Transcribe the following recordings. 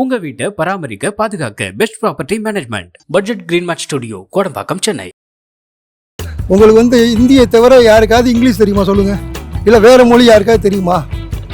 உங்க வீட்டை பராமரிக்க பாதுகாக்க best property management budget green mat studio Kodambakkam Chennai. உங்களுக்கு வந்து இந்தியை தவிர யாருக்காவது இங்கிலீஷ் தெரியுமா சொல்லுங்க? இல்லை வேற மொழி யாருக்காவது தெரியுமா?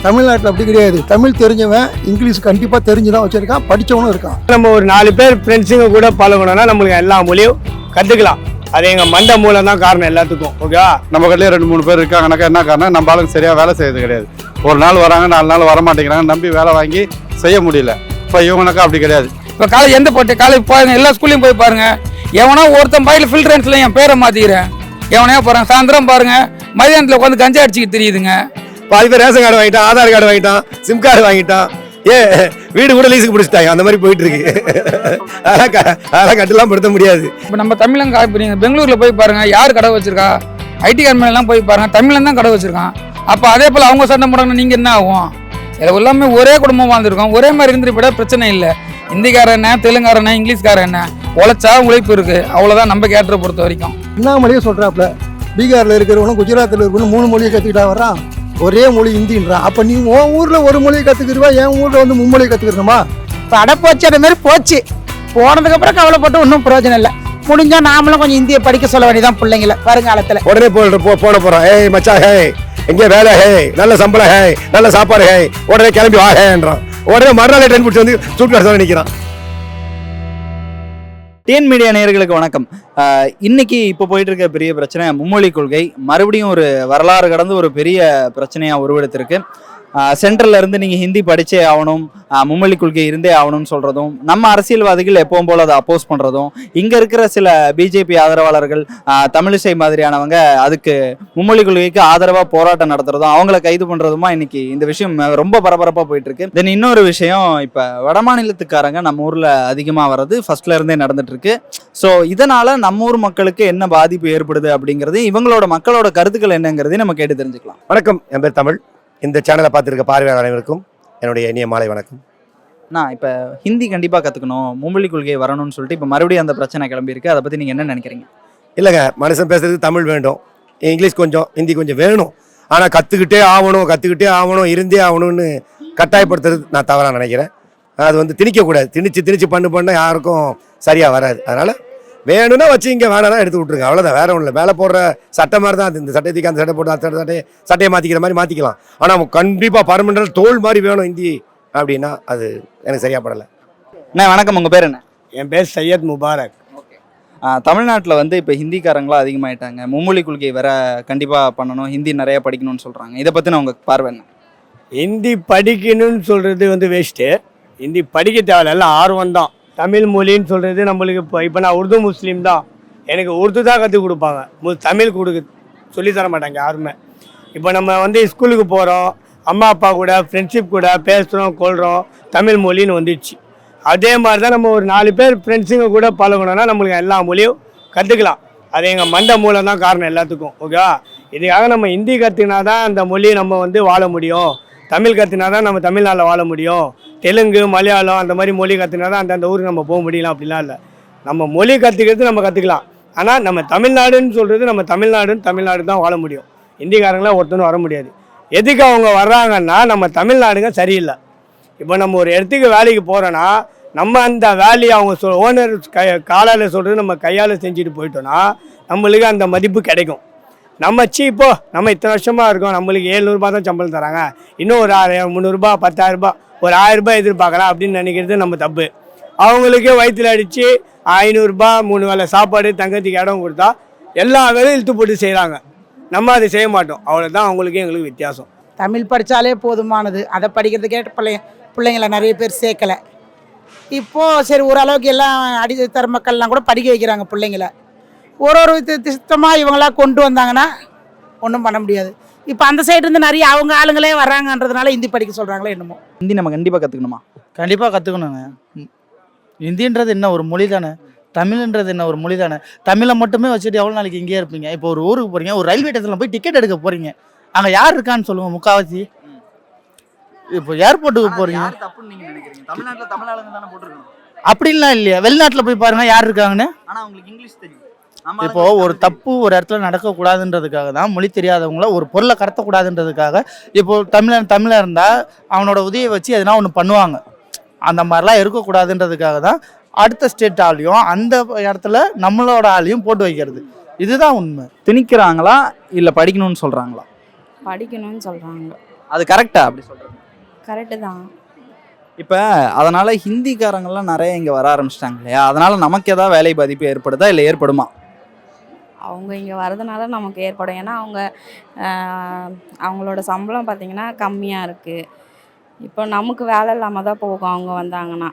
தமிழ்நாட்டில் அப்படி கிடையாது. தமிழ் தெரிஞ்சவன் இங்கிலீஷ் கண்டிப்பாக தெரிஞ்சு தான் வச்சிருக்கான் படித்தவனும் இருக்கான். நம்ம ஒரு நாலு பேர் ஃப்ரெண்ட்ஸுங்க கூட பழகணும்னா நம்மளுக்கு எல்லா மொழியும் கற்றுக்கலாம் அது எங்கள் மண்ட மூலம் தான் காரணம் எல்லாத்துக்கும். ஓகேவா நம்ம கடையிலே ரெண்டு மூணு பேர் இருக்காங்கனாக்கா என்ன காரணம்? நம்ம ஆளுங்க சரியாக வேலை செய்யறது கிடையாது. ஒரு நாள் வராங்க நாலு நாள் வர மாட்டேங்கிறாங்க நம்பி வேலை வாங்கி செய்ய முடியல. இப்போ இவங்கனாக்கா அப்படி கிடையாது. இப்போ காலேஜ் எந்த போட்டு? காலேஜ் பாருங்க எல்லா ஸ்கூல்லையும் போய் பாருங்க. எவனோ ஒருத்தன் பையில ஃபில்ட்ரன்ஸ்ல என் பேரை மாத்திக்கிறேன். எவனையோ போறான் சாயந்தரம் பாருங்க. மதியானத்தில் உட்காந்து கஞ்சா அடிச்சுக்கிட்டு தெரியுதுங்க. பாதி பேர் ரேஷன் கார்டு வாங்கிட்டான் ஆதார் கார்டு வாங்கிட்டான் சிம் கார்டு வாங்கிட்டான். ஏ வீடு கூட லீஸுக்கு பிடிச்சிட்டாங்க அந்த மாதிரி போயிட்டு இருக்கு. அதெல்லாம் க- அதெல்லாம் கட்டெல்லாம் படுத்த முடியாது. இப்போ நம்ம தமிழங்க இப்போ நீங்கள் பெங்களூரில் போய் பாருங்க யார் கடை வச்சிருக்கா? ஐடி கம்பெனிலாம் போய் பாருங்க தமிழன் தான் கடை வச்சிருக்கான். அப்போ அதே போல் அவங்க சண்டை போடாங்கன்னா நீங்கள் என்ன ஆகும்? இதில் எல்லாமே ஒரே குடும்பம் வாழ்ந்துருக்கோம். ஒரே மாதிரி இருந்துட்டு போயிட்டா பிரச்சனை இல்லை. ஹிந்திக்காரன் என்ன தெலுங்காரன் இங்கிலீஷ்காரன் என்ன உழைச்சா உழைப்பு இருக்கு. அவ்வளோதான் நம்ம கேட்டரை பொறுத்த வரைக்கும். அண்ணாமலையே சொல்கிறாப்புல பீகாரில் இருக்கிறவனும் குஜராத்தில் இருக்கிறவனும் மூணு மொழியை கற்றுக்கிட்டா வர்றான் ஒரே மொழி ஹிந்தின்றான் அப்போ நீ உன் ஊரில் ஒரு மொழியை கற்றுக்கிடுவா என் ஊரில் வந்து மும்மொழியை கற்றுக்கணுமா பட போச்சு அந்த மாதிரி போச்சு. போனதுக்கு அப்புறம் கவலைப்பட்டு ஒன்றும் பிரயோஜனம் இல்லை. முடிஞ்சா நாமளும் கொஞ்சம் இந்திய படிக்க சொல்ல வேண்டியதான் பிள்ளைங்கள வருங்காலத்துல. உடனே போ போ- போன போறோம். ஏய் மச்சா ஹே எங்கே வேலை ஹே நல்ல சம்பளம் ஹே நல்ல சாப்பாடு ஹே உடனே கிளம்பி வா ஹேன்றான் உடனே மறுநாள் ட்ரெயின் பிடிச்சி வந்து சூட் நிற்கிறான் டிஎன் மீடியா நேயர்களுக்கு வணக்கம். இன்னைக்கு இப்போ போயிட்டு இருக்க பெரிய பிரச்சனை மும்மொழி கொள்கை. மறுபடியும் ஒரு வரலாறு கடந்து ஒரு பெரிய பிரச்சனையா உருவெடுத்திருக்கு. சென்ட்ரல்ல இருந்து நீங்க ஹிந்தி படிச்சே ஆகணும். மும்மொழி கொள்கை இருந்தே ஆகணும்னு சொல்றதும் நம்ம அரசியல்வாதிகள் எப்பவும் போல அதை அப்போஸ் பண்றதும் இங்க இருக்கிற சில பிஜேபி ஆதரவாளர்கள் தமிழிசை மாதிரியானவங்க அதுக்கு மும்மொழி கொள்கைக்கு ஆதரவா போராட்டம் நடத்துறதும் அவங்கள கைது பண்றதுமா இன்னைக்கு இந்த விஷயம் ரொம்ப பரபரப்பா போயிட்டு இருக்கு தென் இன்னொரு விஷயம் இப்ப வடமாநிலத்துக்காரங்க நம்ம ஊர்ல அதிகமா வர்றது ஃபர்ஸ்ட்ல இருந்தே நடந்துட்டு இருக்கு ஸோ இதனால நம்ம ஊர் மக்களுக்கு என்ன பாதிப்பு ஏற்படுது அப்படிங்கிறது இவங்களோட மக்களோட கருத்துக்கள் என்னங்கிறதையும் நம்ம கேட்டு தெரிஞ்சுக்கலாம். வணக்கம் என் பேர் தமிழ். இந்த சேனலை பார்த்துருக்க பார்வையாளர் அனைவருக்கும் என்னுடைய இனிய மாலை வணக்கம். நான் இப்போ ஹிந்தி கண்டிப்பாக கற்றுக்கணும் மும்மொழி கொள்கை வரணும்னு சொல்லிட்டு இப்போ மறுபடியும் அந்த பிரச்சனை கிளம்பியிருக்கு. அதை பற்றி நீங்கள் என்ன நினைக்கிறீங்க? இல்லைங்க மனுஷன் பேசுறதுக்கு தமிழ் வேண்டும். இங்கிலீஷ் கொஞ்சம் ஹிந்தி கொஞ்சம் வேணும். ஆனால் கற்றுக்கிட்டே ஆகணும் கற்றுக்கிட்டே ஆகணும் இருந்தே ஆகணும்னு கட்டாயப்படுத்துறது நான் தவறாக நினைக்கிறேன். அது வந்து திணிக்கக்கூடாது. திணிச்சு திணிச்சு பண்ணு பண்ண யாருக்கும் சரியாக வராது. அதனால் வேணும்னா வச்சு இங்கே வேணாம்னா எடுத்து விட்ருங்க அவ்வளோதான் வேற ஒன்றும் இல்லை. வேலை போடுற சட்டை மாதிரி தான் அது. இந்த சட்டைக்கு அந்த சட்டை போட்டு அந்த சட்டை சட்டையை சட்டையை மாற்றிக்கிற மாதிரி மாற்றிக்கலாம் ஆனால் கண்டிப்பாக பர்மனெண்ட் தோல் மாதிரி வேணும் ஹிந்தி அப்படின்னா அது எனக்கு சரியாக படலை அண்ணா வணக்கம். உங்கள் பேர் என்ன? என் பேர் சையத் முபாரக். தமிழ்நாட்டில் வந்து இப்போ ஹிந்திக்காரங்களாம் அதிகமாயிட்டாங்க. மும்மொழி கொள்கை வர கண்டிப்பாக பண்ணணும். ஹிந்தி நிறைய படிக்கணும்னு சொல்கிறாங்க இதை பற்றின உங்கள் பார்வை என்ன? ஹிந்தி படிக்கணும்னு சொல்கிறது வந்து வேஸ்ட்டு ஹிந்தி படிக்க தேவையில்ல. எல்லாம் ஆர்வம் தான். தமிழ் மொழின்னு சொல்கிறது நம்மளுக்கு இப்போ இப்போ நான் உருது முஸ்லீம் தான். எனக்கு உருது தான் கற்றுக் கொடுப்பாங்க. மு- தமிழ் கொடுக்கு சொல்லித்தர மாட்டாங்க யாருமே. இப்போ நம்ம வந்து ஸ்கூலுக்கு போகிறோம் அம்மா அப்பா கூட ஃப்ரெண்ட்ஷிப் கூட பேசுகிறோம் கொள்கிறோம் தமிழ் மொழின்னு வந்துடுச்சு அதே மாதிரி தான் நம்ம ஒரு நாலு பேர் ஃப்ரெண்ட்ஸுங்க கூட பழகணும்னா நம்மளுக்கு எல்லா மொழியும் கற்றுக்கலாம் அது எங்கள் மண்ட மூலம் தான் காரணம் எல்லாத்துக்கும் ஓகேவா இதுக்காக நம்ம ஹிந்தி கற்றுக்கினா தான் அந்த மொழி நம்ம வந்து வாழ முடியும். தமிழ் கற்றுனா தான் நம்ம தமிழ்நாட்டில் வாழ முடியும். தெலுங்கு மலையாளம் அந்த மாதிரி மொழி கற்றுனா தான் அந்தந்த ஊருக்கு நம்ம போக முடியலாம் அப்படிலாம் இல்லை. நம்ம மொழி கற்றுக்கிறது நம்ம கற்றுக்கலாம் ஆனால் நம்ம தமிழ்நாடுன்னு சொல்கிறது நம்ம தமிழ்நாடுன்னு தமிழ்நாடு தான் வாழ முடியும். இந்திக்காரங்களாம் ஒருத்தனும் வர முடியாது. எதுக்கு அவங்க வர்றாங்கன்னா நம்ம தமிழ்நாடுங்க சரியில்லை. இப்போ நம்ம ஒரு இடத்துக்கு வேலைக்கு போகிறோன்னா நம்ம அந்த வேலையை அவங்க சொல் ஓனர் கை காலால் சொல்கிறது நம்ம கையால் செஞ்சுட்டு போயிட்டோன்னா நம்மளுக்கு அந்த மதிப்பு கிடைக்கும். நம்ம சீப்போ நம்ம இத்தனை வருஷமாக இருக்கோம். நம்மளுக்கு ஏழ்நூறுபா தான் சம்பளம் தராங்க. இன்னும் ஒரு ஆறு முந்நூறுரூபா பத்தாயிரரூபா ஒரு ஆயிரரூபா எதிர்பார்க்கலாம் அப்படின்னு நினைக்கிறது நம்ம தப்பு. அவங்களுக்கே வயிற்றில் அடித்து ஐநூறுரூபா மூணு வேளை சாப்பாடு தங்கத்துக்கு இடம் கொடுத்தா எல்லா வேலையும் இழுத்து போட்டு செய்கிறாங்க நம்ம அதை செய்ய மாட்டோம். அவ்வளோதான் அவங்களுக்கு எங்களுக்கு வித்தியாசம். தமிழ் படித்தாலே போதுமானது. அதை படிக்கிறதுக்கே பிள்ளைங்க பிள்ளைங்கள நிறைய பேர் சேர்க்கலை. இப்போது சரி ஓரளவுக்கு எல்லாம் அடித்தர மக்கள்லாம் கூட படிக்க வைக்கிறாங்க பிள்ளைங்கள. ஒரு ஒரு திட்டமாக இவங்களா கொண்டு வந்தாங்கன்னா ஒன்றும் பண்ண முடியாது. இப்போ அந்த சைடு இருந்து நிறைய அவங்க ஆளுங்களே வர்றாங்கன்றதுனால ஹிந்தி படிக்க சொல்கிறாங்களோ என்னமோ. ஹிந்தி நம்ம கண்டிப்பாக கற்றுக்கணுமா கண்டிப்பாக கற்றுக்கணுங்க ஹிந்தின்றது என்ன ஒரு மொழி தானே தமிழ்ன்றது என்ன ஒரு மொழி தானே தமிழை மட்டுமே வச்சுட்டு எவ்வளோ நாளைக்கு இங்கேயே இருப்பீங்க? இப்போ ஒரு ஊருக்கு போகிறீங்க ஒரு ரயில்வே ஸ்டேஷனில் போய் டிக்கெட் எடுக்க போகிறீங்க அங்கே யார் இருக்கான்னு சொல்லுங்கள் முக்காவாசி. இப்போ ஏர்போர்ட்டுக்கு போகிறீங்க அப்படின்லாம் இல்லையா. வெளிநாட்டில் போய் பாருங்க யார் இருக்காங்கன்னு. ஆனால் உங்களுக்கு இங்கிலீஷ் தெரியும். இப்போ ஒரு தப்பு ஒரு இடத்துல நடக்கக்கூடாதுன்றதுக்காக தான் மொழி தெரியாதவங்கள ஒரு பொருளை கடத்தக்கூடாதுன்றதுக்காக இப்போ தமிழன் தமிழன் இருந்தால் அவனோட உதவியை வச்சு எதனா ஒன்று பண்ணுவாங்க. அந்த மாதிரிலாம் இருக்கக்கூடாதுன்றதுக்காக தான் அடுத்த ஸ்டேட் ஆளையும் அந்த இடத்துல நம்மளோட ஆளையும் போட்டு வைக்கிறது. இதுதான் உண்மை. திணிக்கிறாங்களா? இல்ல படிக்கணும்னு சொல்றாங்களா? படிக்கணும்னு சொல்கிறாங்க அது கரெக்டா அப்படி சொல்றாங்க கரெக்டு தான். இப்போ அதனால ஹிந்திக்காரங்கெல்லாம் நிறைய இங்க வர ஆரம்பிச்சிட்டாங்க இல்லையா? அதனால நமக்கு ஏதாவது வேலை பாதிப்பு ஏற்படுதா? இல்லை ஏற்படுமா? அவங்க இங்கே வரதுனால நமக்கு ஏற்படும். ஏன்னா அவங்க அவங்களோட சம்பளம் பார்த்திங்கன்னா கம்மியாக இருக்குது இப்போ நமக்கு வேலை இல்லாமல் தான் போகும் அவங்க வந்தாங்கன்னா.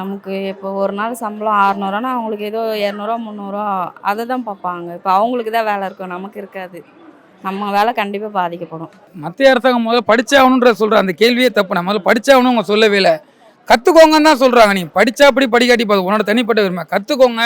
நமக்கு இப்போ ஒரு நாள் சம்பளம் அறநூறுவானா அவங்களுக்கு ஏதோ இரநூறுவா முந்நூறுவா அதை தான் பார்ப்பாங்க. இப்போ அவங்களுக்கு தான் வேலை இருக்கும். நமக்கு இருக்காது. நம்ம வேலை கண்டிப்பாக பாதிக்கப்படும். மத்திய அரசாங்கம் முதல்ல படித்தாகணுன்ற சொல்கிற அந்த கேள்வியே தப்பு. நான் முதல்ல படித்தாகணும் அவங்க சொல்லவே இல்லை. கற்றுக்கோங்கன்னு தான் சொல்கிறாங்க நீ படிச்சா அப்படி படிக்காட்டி போதும் உன்னோட தனிப்பட்ட விரும்ப கற்றுக்கோங்க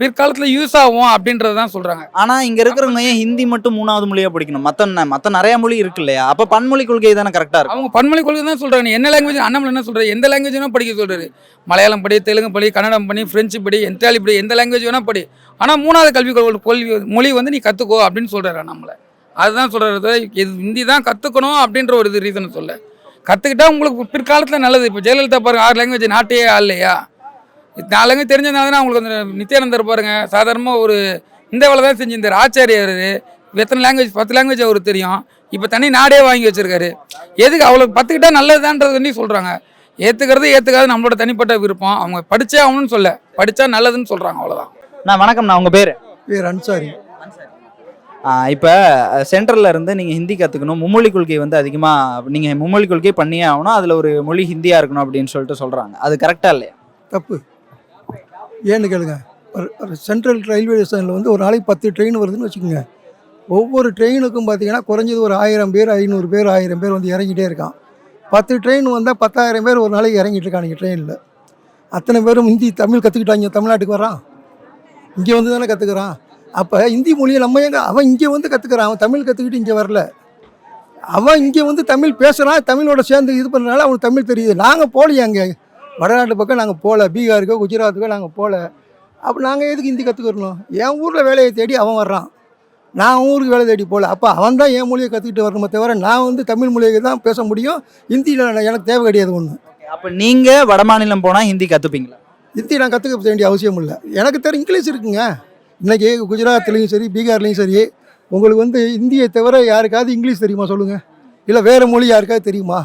பிற்காலத்தில் யூஸ் ஆகும் அப்படின்றது தான் சொல்கிறாங்க ஆனா இங்க இருக்கிறவங்க ஏன் ஹிந்தி மட்டும் மூணாவது மொழியா படிக்கணும்? ந- மத்த நிறைய மொழி இருக்கு இல்லையா? அப்ப பன்மொழி கொள்கை தானே கரெக்டா இருக்கும்? அவங்க பன்மொழி கொள்கை தான் சொல்கிறாங்க நீ என்ன லாங்குவேஜ் அண்ணாமலை என்ன சொல்கிறாரு எந்த லாங்குவேஜ் வேணால் படிக்க சொல்கிறாரு மலையாளம் படி தெலுங்கு படி கன்னடம் படி ஃப்ரெஞ்சு படி என்டாலி படி எந்த லாங்குவேஜ் வேணால் படி. ஆனால் மூணாவது கல்வி கொள்- கொள்வி மொழி வந்து நீ கற்றுக்கோ அப்படின்னு சொல்கிறாரு நம்மளை அதுதான் சொல்கிறது இது ஹிந்தி தான் கற்றுக்கணும் அப்படின்ற ஒரு இது ரீசன் சொல்ல. கற்றுக்கிட்டா உங்களுக்கு பிற்காலத்தில் நல்லது. இப்போ ஜெயலலிதா பாருங்க ஆறு லாங்குவேஜ் நாட்டையே ஆள்லையா நாலு லாங்குவேஜ் தெரிஞ்சதுனால தான் உங்களுக்கு அந்த நித்யானந்தர் பாருங்க சாதாரணமாக ஒரு இந்த வேலை தான் செஞ்சிருந்தார். ஆச்சாரியார் எத்தனை லாங்குவேஜ் பத்து லாங்குவேஜ் அவருக்கு தெரியும். இப்போ தனி நாடே வாங்கி வச்சிருக்காரு. எதுக்கு அவ்வளோ பத்துக்கிட்டா நல்லதுதான்றது சொல்கிறாங்க ஏற்றுக்கிறது ஏற்றுக்காது நம்மளோட தனிப்பட்ட விருப்பம். அவங்க படிச்சே ஆகணும்னு சொல்ல. படித்தா நல்லதுன்னு சொல்கிறாங்க அவ்வளோதான் நான் வணக்கம் நான் உங்க பேரு? பேர் அன்சாரி. இப்போ சென்ட்ரல்ல இருந்து நீங்கள் ஹிந்தி கற்றுக்கணும் மும்மொழி கொள்கை வந்து அதிகமாக நீங்கள் மும்மொழி கொள்கை பண்ணியே ஆகணும் அதில் ஒரு மொழி ஹிந்தியாக இருக்கணும் அப்படின்னு சொல்லிட்டு சொல்கிறாங்க அது கரெக்டாக இல்லையா? தப்பு. ஏன்னு கேளுங்க. ஒரு- ஒரு சென்ட்ரல் ரயில்வே ஸ்டேஷனில் வந்து ஒரு நாளைக்கு பத்து ட்ரெயின் வருதுன்னு வச்சுக்கோங்க. ஒவ்வொரு ட்ரெயினுக்கும் பார்த்தீங்கன்னா குறைஞ்சது ஒரு ஆயிரம் பேர் ஐநூறு பேர் ஆயிரம் பேர் வந்து இறங்கிட்டே இருக்கான். பத்து ட்ரெயின் வந்தால் பத்தாயிரம் பேர் ஒரு நாளைக்கு இறங்கிட்டு இருக்கானுங்க ட்ரெயினில் அத்தனை பேரும் ஹிந்தி தமிழ் கற்றுக்கிட்டாங்க தமிழ்நாட்டுக்கு வரான். இங்கே வந்து தானே கற்றுக்குறான் அப்போ ஹிந்தி மொழியை நம்ம எங்க அவன் இங்கே வந்து கற்றுக்குறான் அவன் தமிழ் கற்றுக்கிட்டு இங்கே வரல. அவன் இங்கே வந்து தமிழ் பேசுகிறான் தமிழோட சேர்ந்து இது பண்ணுறனால அவனுக்கு தமிழ் தெரியுது. நாங்கள் போகலையே அங்கே. வடநாட்டு பக்கம் நாங்கள் போகல பீகாருக்கோ குஜராத்துக்கோ நாங்கள் போகல அப்போ நாங்கள் எதுக்கு ஹிந்தி கற்றுக்கிறணும் என் ஊரில் வேலையை தேடி அவன் வர்றான். நான் ஊருக்கு வேலை தேடி போகல அப்போ அவன் தான் என் மொழியை கற்றுக்கிட்டு வரணுமே தவிர நான் வந்து தமிழ் மொழியை தான் பேச முடியும். ஹிந்தியில் எனக்கு தேவை கிடையாது ஒன்று அப்ப நீங்க வடமாநிலம் போனா ஹிந்தி கத்துப்பீங்களா? ஹிந்தி நான் கற்றுக்க வேண்டிய அவசியம் இல்லை. எனக்கு தெரியும் இங்கிலீஷ் இருக்குங்க. இன்றைக்கி குஜராத்லேயும் சரி பீகார்லேயும் சரி உங்களுக்கு வந்து இந்தியை தவிர யாருக்காவது இங்கிலீஷ் தெரியுமா சொல்லுங்கள் இல்லை வேறு மொழி யாருக்காவது தெரியுமா?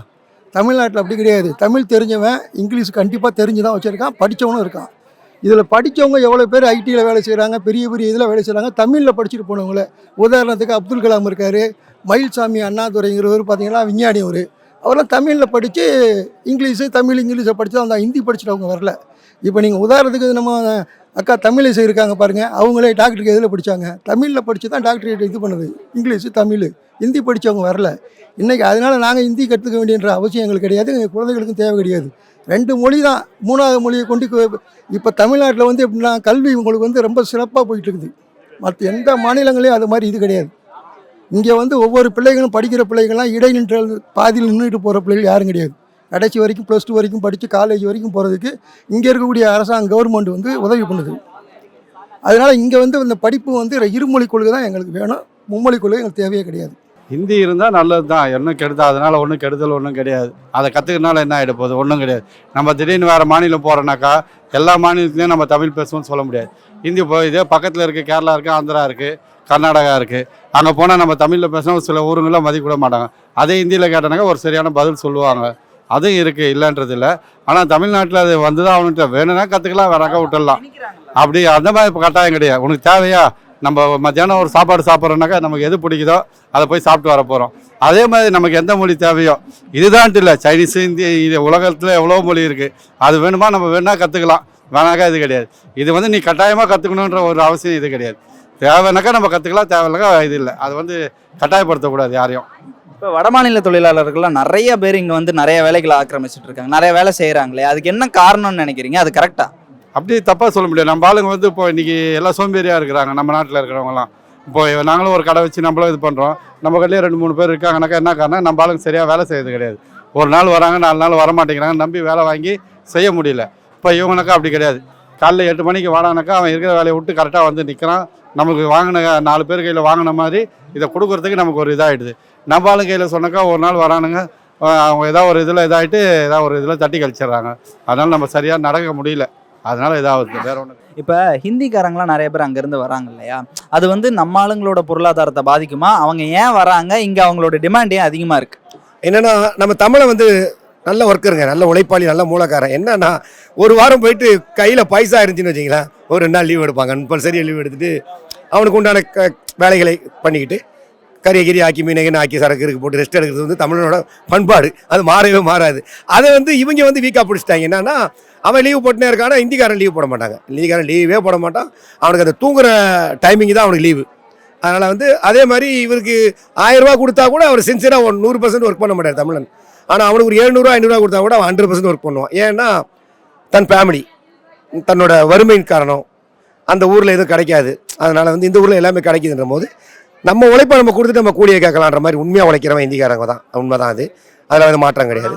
தமிழ்நாட்டில் அப்படி கிடையாது. தமிழ் தெரிஞ்சவன் இங்கிலீஷ் கண்டிப்பாக தெரிஞ்சு தான் வச்சுருக்கான் படித்தவனும் இருக்கான். இதில் படித்தவங்க எவ்வளோ பேர் ஐடியில் வேலை செய்கிறாங்க பெரிய பெரிய இதில் வேலை செய்கிறாங்க தமிழில் படிச்சுட்டு போனவங்கள. உதாரணத்துக்கு அப்துல் கலாம் இருக்கார் மயில்சாமி அண்ணாதுரைங்கிறவர் பார்த்தீங்கன்னா விஞ்ஞானி அவர். அவரெல்லாம் தமிழில் படித்து இங்கிலீஷு தமிழ் இங்கிலீஷை படித்து அந்த ஹிந்தி படிச்சுட்டு அவங்க வரல. இப்போ நீங்கள் உதாரணத்துக்கு நம்ம அக்கா தமிழிசை இருக்காங்க பாருங்கள் அவங்களே டாக்டருக்கு எதில் படித்தாங்க தமிழில் படித்து தான் டாக்டரேட் இது பண்ணுது. இங்கிலீஷு தமிழ். ஹிந்தி படித்தவங்க வரல. இன்றைக்கி அதனால் நாங்கள் ஹிந்தி கற்றுக்க வேண்டியன்ற அவசியம் எங்களுக்கு கிடையாது. எங்கள் குழந்தைகளுக்கும் தேவை கிடையாது. ரெண்டு மொழி தான். மூணாவது மொழியை கொண்டு இப்போ தமிழ்நாட்டில் வந்து எப்படின்னா கல்வி உங்களுக்கு வந்து ரொம்ப சிறப்பாக போயிட்டு இருக்குது மற்ற எந்த மாநிலங்களையும் அது மாதிரி இது கிடையாது. இங்கே வந்து ஒவ்வொரு பிள்ளைகளும் படிக்கிற பிள்ளைகள்லாம் இடைநின்ற பாதியில் நின்றுட்டு போகிற பிள்ளைகள் யாரும் கிடையாது. கடைசி வரைக்கும் ப்ளஸ் டூ வரைக்கும் படித்து காலேஜ் வரைக்கும் போகிறதுக்கு இங்கே இருக்கக்கூடிய அரசாங்கம் கவர்மெண்ட் வந்து உதவி பண்ணுது. அதனால் இங்கே வந்து இந்த படிப்பு வந்து இருமொழி கொள்கை தான் எங்களுக்கு வேணும். மும்மொழி கொள்கை எங்களுக்கு தேவையே கிடையாது. ஹிந்தி இருந்தால் நல்லது தான் ஒன்றும் கெடுதல் அதனால் ஒன்றும் கெடுதல் ஒன்றும் கிடையாது. அதை கற்றுக்கிறனால என்ன ஆகிட போகுது? ஒன்றும் கிடையாது. நம்ம திடீர்னு வேறு மாநிலம் போகிறோன்னாக்கா எல்லா மாநிலத்துலேயும் நம்ம தமிழ் பேசுவோம்னு சொல்ல முடியாது. ஹிந்தி போய் இதே பக்கத்தில் இருக்குது கேரளா இருக்குது ஆந்திரா இருக்குது கர்நாடகா இருக்குது அங்கே போனால் நம்ம தமிழில் பேசினா சில ஊருங்களில் மதிக்க கூட மாட்டாங்க. அதே ஹிந்தியில் கேட்டனாக்கா ஒரு சரியான பதில் சொல்லுவாங்க. அதுவும் இருக்குது இல்லைன்றது இல்லை. ஆனால் தமிழ்நாட்டில் அது வந்து தான் அவனுக்கு வேணும்னா கற்றுக்கலாம் வேறாக்கா விட்டுடலாம். அப்படி அந்த மாதிரி இப்போ கட்டாயம் கிடையாது. உனக்கு தேவையா? நம்ம மத்தியானம் ஒரு சாப்பாடு சாப்பிட்றோன்னாக்கா நமக்கு எது பிடிக்குதோ அதை போய் சாப்பிட்டு வர போகிறோம் அதே மாதிரி நமக்கு எந்த மொழி தேவையோ? இதுதான்ட்டு இல்லை. சைனீஸ் இந்திய இது உலகத்தில் எவ்வளோ மொழி இருக்குது அது வேணுமா? நம்ம வேணால் கற்றுக்கலாம் வேணாக்கா இது கிடையாது. இது வந்து நீ கட்டாயமாக கற்றுக்கணுன்ற ஒரு அவசியம் இது கிடையாது. தேவைனாக்கா நம்ம கற்றுக்கலாம் தேவையில்லக்கா இது இல்லை. அது வந்து கட்டாயப்படுத்தக்கூடாது யாரையும். இப்போ வடமாநில தொழிலாளர்கள்லாம் நிறைய பேர் இங்கே வந்து நிறைய வேலைகளை ஆக்கிரமிச்சிட்டு இருக்காங்க. நிறைய வேலை செய்கிறாங்களே அதுக்கு என்ன காரணம்னு நினைக்கிறீங்க? அது கரெக்டா அப்படி தப்பாக சொல்ல முடியாது. நம்ம ஆளுங்க வந்து இப்போ இன்றைக்கி எல்லாம் சோம்பேறியாக இருக்கிறாங்க. நம்ம நாட்டில் இருக்கிறவங்கலாம். இப்போ நாங்களும் ஒரு கடை வச்சு நம்மளும் இது பண்ணுறோம் நம்ம கடையிலே ரெண்டு மூணு பேர் இருக்காங்கனாக்கா என்ன காரணம்? நம்ம ஆளுங்க சரியாக வேலை செய்யறது கிடையாது. ஒரு நாள் வராங்க நாலு நாள் வர மாட்டேங்கிறாங்க நம்பி வேலை வாங்கி செய்ய முடியல. இப்போ இவங்கனாக்கா அப்படி கிடையாது. காலைல எட்டு மணிக்கு வாடானாக்கா அவன் இருக்கிற வேலையை விட்டு கரெக்டாக வந்து நிற்கிறான் நமக்கு வாங்கின நாலு பேர் கையில் வாங்கின மாதிரி இதை கொடுக்குறதுக்கு நமக்கு ஒரு இதாகிடுது நம்ம ஆளுங்க கையில் சொன்னாக்கா ஒரு நாள் வரானுங்க. அவங்க ஏதாவது ஒரு இதில் இதாகிட்டு ஏதாவது ஒரு இதில் தட்டி கழிச்சிடுறாங்க. அதனால் நம்ம சரியாக நடக்க முடியல. அதனால இதாகுது. வேற ஒன்று இப்போ ஹிந்திக்காரங்களாம் நிறைய பேர் அங்கேருந்து வராங்க இல்லையா? அது வந்து நம்ம ஆளுங்களோட பொருளாதாரத்தை பாதிக்குமா? அவங்க ஏன் வராங்க? இங்கே அவங்களோட டிமாண்ட் ஏன் அதிகமாக இருக்கு? என்னன்னா நம்ம தமிழை வந்து நல்ல ஒர்க்கருங்க நல்ல உழைப்பாளி நல்ல மூலக்காரன் என்னன்னா ஒரு வாரம் போயிட்டு கையில் பைசா இருந்துச்சுன்னு வச்சிங்களேன். ஒரு ரெண்டு நாள் லீவ் எடுப்பாங்க. கம்பல்சரியாக லீவ் எடுத்துட்டு அவனுக்கு உண்டான க வேலைகளை பண்ணிக்கிட்டு கறி ஆக்கி மீனகன் ஆக்கி சரக்கு இருக்கு போட்டு ரெஸ்ட் எடுக்கிறது வந்து தமிழனோட பண்பாடு. அது மாறவே மாறாது. அதை வந்து இவங்க வந்து வீக்காக பிடிச்சிட்டாங்க. என்னன்னா அவன் லீவ் போட்டுனே இருக்கானா இந்திக்காரன் லீவ் போட மாட்டாங்க. இந்திக்காரன் லீவே போட மாட்டான். அவனுக்கு அந்த தூங்குற டைமிங் தான் அவனுக்கு லீவு அதனால் வந்து அதே மாதிரி இவருக்கு ஆயிரம் கொடுத்தா கூட அவர் சின்சியராக ஒரு நூறு பர்சன்ட் ஒர்க் பண்ண மாட்டார் தமிழன். ஆனால் அவனுக்கு ஒரு எழுநூறுவா ஐநூறுரூவா கொடுத்தா கூட அவன் ஹண்ட்ரட் பர்சன்ட் ஒர்க் பண்ணுவான். ஏன்னா தன் ஃபேமிலி தன்னோட வறுமையின் காரணம். அந்த ஊரில் எதுவும் கிடைக்காது. அதனால் வந்து இந்த ஊரில் எல்லாமே கிடைக்குதுன்ற போது நம்ம உழைப்பை நம்ம கொடுத்துட்டு நம்ம கூலியை கேட்கலான்ற மாதிரி உண்மையாக உழைக்கிறவன் இந்திக்காரங்க தான். உண்மை தான் அது. அதில் வந்து மாற்றம் கிடையாது.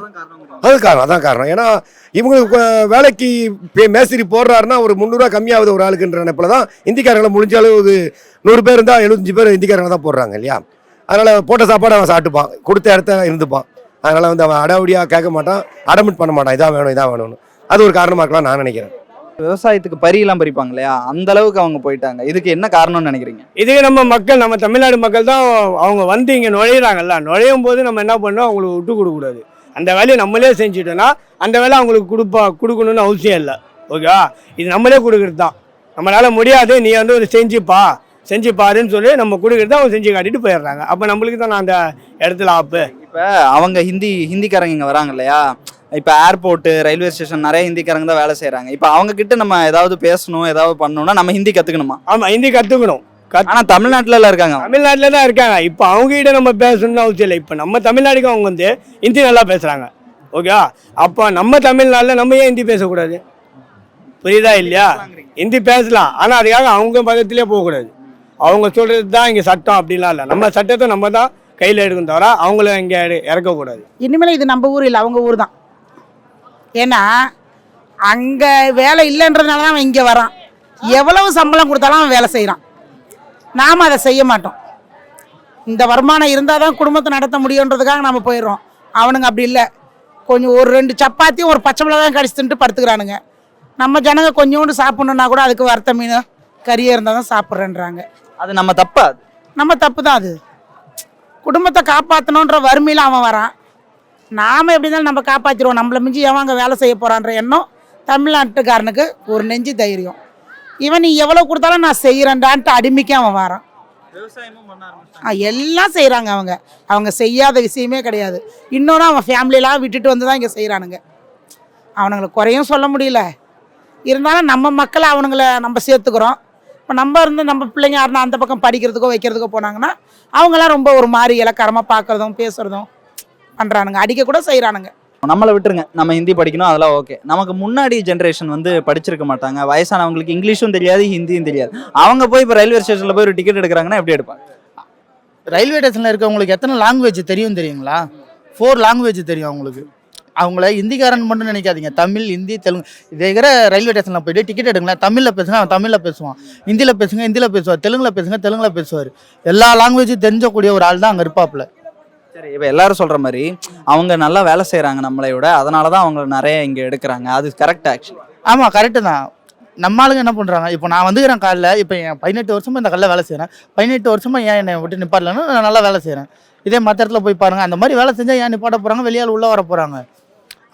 அது காரணம் அதான் காரணம். ஏன்னா இவங்களுக்கு வேலைக்கு பே- மேஸ்திரி போடுறாருன்னா ஒரு முந்நூறுரூவா கம்மியாகுது ஒரு ஆளுக்குன்ற நினைப்பில் தான் இந்திக்காரங்களை முடிஞ்ச அளவு ஒரு நூறு பேர் இருந்தால் எழுபத்தஞ்சு பேர் இந்திக்காரங்க தான் போடுறாங்க இல்லையா? அதனால் போட்ட சாப்பாடு அவன் சாப்பிட்டுப்பான். கொடுத்த இடத்த இருந்துப்பான். அதனால் வந்து அவன் அடாவடியாக கேட்க மாட்டான். அடமிட் பண்ண மாட்டான். இதான் வேணும் இதான் வேணும்னு. அது ஒரு காரணமாக இருக்கலாம் நான் நினைக்கிறேன். விவசாயத்துக்கு பரியெல்லாம் பறிப்பாங்க இல்லையா அந்த அளவுக்கு அவங்க போயிட்டாங்க. இதுக்கு என்ன காரணம்னு நினைக்கிறீங்க? இதுக்கு நம்ம மக்கள் நம்ம தமிழ்நாடு மக்கள் தான் அவங்க வந்து இங்கே நுழையிறாங்கல்ல. நுழையும் போது நம்ம என்ன பண்ணோம்? அவங்களுக்கு விட்டு கொடுக்கக்கூடாது அந்த வேலையை நம்மளே செஞ்சுட்டோன்னா அந்த வேலை அவங்களுக்கு கொடுப்பா கொடுக்கணும்னு அவசியம் இல்லை. ஓகேவா? இது நம்மளே கொடுக்குறது தான் நம்மளால் முடியாது. நீ வந்து ஒரு செஞ்சுப்பா. செஞ்சு பாருன்னு சொல்லி நம்ம கொடுக்குறது அவங்க செஞ்சு காட்டிட்டு போயிடுறாங்க. அப்போ நம்மளுக்கு தான் அந்த இடத்துல ஆப்பு? இப்போ அவங்க ஹிந்தி ஹிந்திக்காரங்க இங்கே வராங்க இல்லையா? இப்போ ஏர்போர்ட்டு ரயில்வே ஸ்டேஷன் நிறைய ஹிந்திக்காரங்க தான் வேலை செய்கிறாங்க இப்போ அவங்க கிட்ட நம்ம ஏதாவது பேசணும் ஏதாவது பண்ணணும்னா நம்ம ஹிந்தி கற்றுக்கணுமா ஆமாம் ஹிந்தி கற்றுக்கணும் ஆனால் தமிழ்நாட்டுல இருக்காங்க. தமிழ்நாட்டில் தான் இருக்காங்க. இப்போ அவங்ககிட்ட நம்ம பேசணும்னு அவசியம் இல்லை. இப்போ நம்ம தமிழ்நாட்டுக்கு அவங்க வந்து ஹிந்தி நல்லா பேசுகிறாங்க ஓகேவா? அப்போ நம்ம தமிழ்நாட்டில் நம்ம ஏன் ஹிந்தி பேசக்கூடாது? புரியுதா இல்லையா? ஹிந்தி பேசலாம். ஆனால் அதுக்காக அவங்க பக்கத்துலேயே போகக்கூடாது. அவங்க சொல்கிறது தான் இங்கே சட்டம் அப்படிலாம் இல்லை. நம்ம சட்டத்தை நம்ம தான் கையில் எடுக்கும் தவிர அவங்கள இங்கே இறக்கக்கூடாது. இனிமேல் இது நம்ம ஊர் இல்லை அவங்க ஊர் தான். ஏன்னா அங்கே வேலை இல்லைன்றதுனால தான் அவன் இங்கே வரான். எவ்வளவு சம்பளம் கொடுத்தாலும் அவன் வேலை செய்கிறான் நாம் அதை செய்ய மாட்டோம். இந்த வருமானம் இருந்தால் தான் குடும்பத்தை நடத்த முடியுன்றதுக்காக நம்ம போயிடுறோம். அவனுங்க அப்படி இல்லை. கொஞ்சம் ஒரு ரெண்டு சப்பாத்தியும் ஒரு பச்சை மிளகாயும் கடிச்சு தின்ட்டு படுத்துக்கிறானுங்க. நம்ம ஜனங்க கொஞ்சோண்டு சாப்பிட்ணுன்னா கூட அதுக்கு வறுத்த மீன் கறியாக இருந்தால் தான் சாப்பிட்றேன்றாங்க. அது நம்ம தப்பா நம்ம தப்பு தான் அது. குடும்பத்தை காப்பாற்றணுன்ற வறுமையில் அவன் வரான். நாம் எப்படி இருந்தாலும் நம்ம காப்பாற்றிடுவோம் நம்மளை மிஞ்சி எவன் அங்கே வேலை செய்ய போகிறான்ற எண்ணம் தமிழ்நாட்டுக்காரனுக்கு ஒரு நெஞ்சு தைரியம். இவன் நீ எவ்வளோ கொடுத்தாலும் நான் செய்கிறேன்டான்ட்டு அடிமைக்கு அவன் வரான். ஆ, எல்லாம் செய்கிறாங்க அவங்க. அவங்க செய்யாத விஷயமே கிடையாது. இன்னொன்று அவன் ஃபேமிலியெலாம் விட்டுட்டு வந்து தான் இங்கே செய்கிறானுங்க அவனுங்களை குறையும் சொல்ல முடியல. இருந்தாலும் நம்ம மக்களை அவனுங்கள நம்ம சேர்த்துக்கிறோம். இப்போ நம்ம இருந்து நம்ம பிள்ளைங்க யாருன்னா அந்த பக்கம் படிக்கிறதுக்கோ வைக்கிறதுக்கோ போனாங்கன்னா அவங்களாம் ரொம்ப ஒரு மாதிரி இலக்காரமாக பார்க்குறதும் பேசுகிறதும் பண்ணுறானுங்க அடிக்க கூட செய்கிறானுங்க நம்மளை விட்டுருங்க. நம்ம ஹிந்தி படிக்கணும் அதெல்லாம் ஓகே. நமக்கு முன்னாடி ஜென்ரேஷன் வந்து படிச்சிருக்க மாட்டாங்க. வயசானவங்களுக்கு இங்கிலீஷும் தெரியாது ஹிந்தியும் தெரியாது. அவங்க போய் இப்போ ரயில்வே ஸ்டேஷனில் போய் ஒரு டிக்கெட் எடுக்கிறாங்கன்னா எப்படி எடுப்பாங்க? ரயில்வே ஸ்டேஷனில் இருக்கவங்களுக்கு எத்தனை லாங்குவேஜ் தெரியும் தெரியுங்களா? ஃபோர் லாங்குவேஜ் தெரியும் அவங்களுக்கு. அவங்கள ஹிந்திக்காரன் மட்டும் நினைக்காதீங்க. தமிழ் ஹிந்தி தெலுங்கு. இதே இருக்கிற ரயில்வே ஸ்டேஷனில் போயிட்டு டிக்கெட் எடுங்களேன். தமிழில் பேசுங்க அவன் தமிழில் பேசுவான். ஹிந்தியில் பேசுங்க ஹிந்தியில் பேசுவார். தெலுங்கில் பேசுங்க தெலுங்கில் பேசுவார். எல்லா லாங்குவேஜும் தெரிஞ்சக்கூடிய ஒரு ஆள் தான் அங்கே இருப்பாப்புல. சரி இப்போ எல்லாரும் சொல்கிற மாதிரி அவங்க நல்லா வேலை செய்கிறாங்க நம்மளை விட. அதனால தான் அவங்க நிறைய இங்கே எடுக்கிறாங்க. அது கரெக்ட் ஆக்சுவலி ஆமாம் கரெக்டு தான். நம்ம ஆளுங்க என்ன பண்ணுறாங்க இப்போ நான் வந்துக்கிறேன் காலைல. இப்போ என் பதினெட்டு வருஷமா இந்த கல்ல வேலை செய்கிறேன் பதினெட்டு வருஷமா ஏன் என்னை விட்டு நிப்பாட்டலன்னு நான் நல்லா வேலை செய்கிறேன் இதே மற்ற இடத்துல போய் பாருங்கள் அந்த மாதிரி வேலை செஞ்சால் ஏன் நிப்பாட்ட போகிறாங்க வெளியால் உள்ளே வர போகிறாங்க